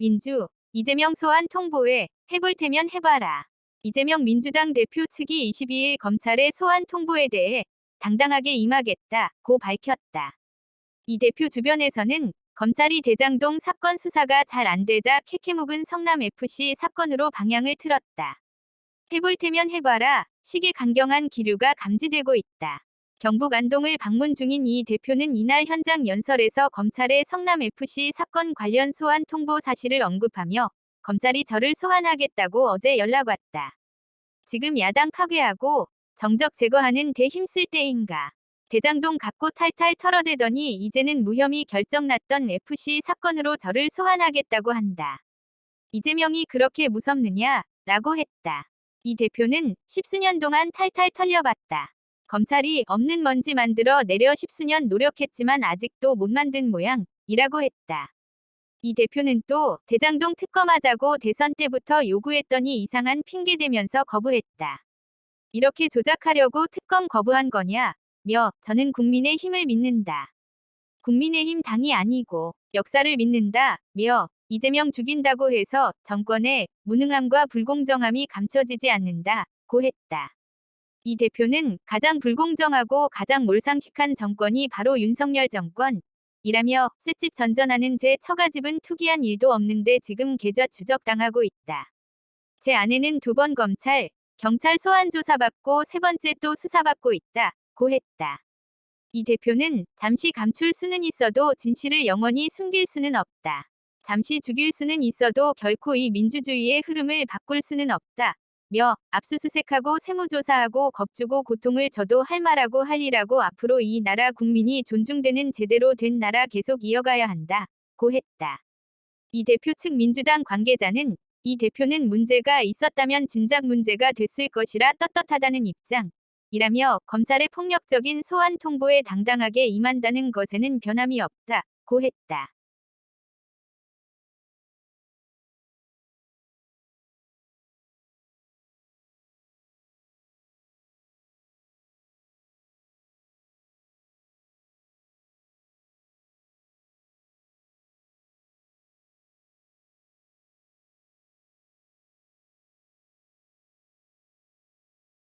민주, 이재명 소환 통보에 해볼 테면 해봐라. 이재명 민주당 대표 측이 22일 검찰의 소환 통보에 대해 당당하게 임하겠다고 밝혔다. 이 대표 주변에서는 검찰이 대장동 사건 수사가 잘 안 되자 캐캐묵은 성남FC 사건으로 방향을 틀었다. 해볼 테면 해봐라. 식의 강경한 기류가 감지되고 있다. 경북 안동을 방문 중인 이 대표는 이날 현장 연설에서 검찰의 성남FC 사건 관련 소환 통보 사실을 언급하며 검찰이 저를 소환하겠다고 어제 연락 왔다. 지금 야당 파괴하고 정적 제거하는 데 힘쓸 때인가. 대장동 갖고 탈탈 털어대더니 이제는 무혐의 결정났던 FC 사건으로 저를 소환하겠다고 한다. 이재명이 그렇게 무섭느냐? 라고 했다. 이 대표는 십수년 동안 탈탈 털려봤다. 검찰이 없는 먼지 만들어 내려 십수년 노력했지만 아직도 못 만든 모양이라고 했다. 이 대표는 또 대장동 특검하자고 대선 때부터 요구했더니 이상한 핑계 대면서 거부했다. 이렇게 조작하려고 특검 거부한 거냐? 며 저는 국민의 힘을 믿는다. 국민의힘 당이 아니고 역사를 믿는다. 며 이재명 죽인다고 해서 정권의 무능함과 불공정함이 감춰지지 않는다. 고 했다. 이 대표는 가장 불공정하고 가장 몰상식한 정권이 바로 윤석열 정권. 이라며 새집 전전하는 제 처가집은 투기한 일도 없는데 지금 계좌 추적당하고 있다. 제 아내는 두 번 검찰, 경찰 소환 조사받고 세 번째 또 수사받고 있다. 고 했다. 이 대표는 잠시 감출 수는 있어도 진실을 영원히 숨길 수는 없다. 잠시 죽일 수는 있어도 결코 이 민주주의의 흐름을 바꿀 수는 없다. 며 압수수색하고 세무조사하고 겁주고 고통을 줘도 할 말하고 할 일하고 앞으로 이 나라 국민이 존중되는 제대로 된 나라 계속 이어가야 한다. 고 했다. 이 대표 측 민주당 관계자는 이 대표는 문제가 있었다면 진작 문제가 됐을 것이라 떳떳하다는 입장. 이라며 검찰의 폭력적인 소환 통보에 당당하게 임한다는 것에는 변함이 없다. 고 했다.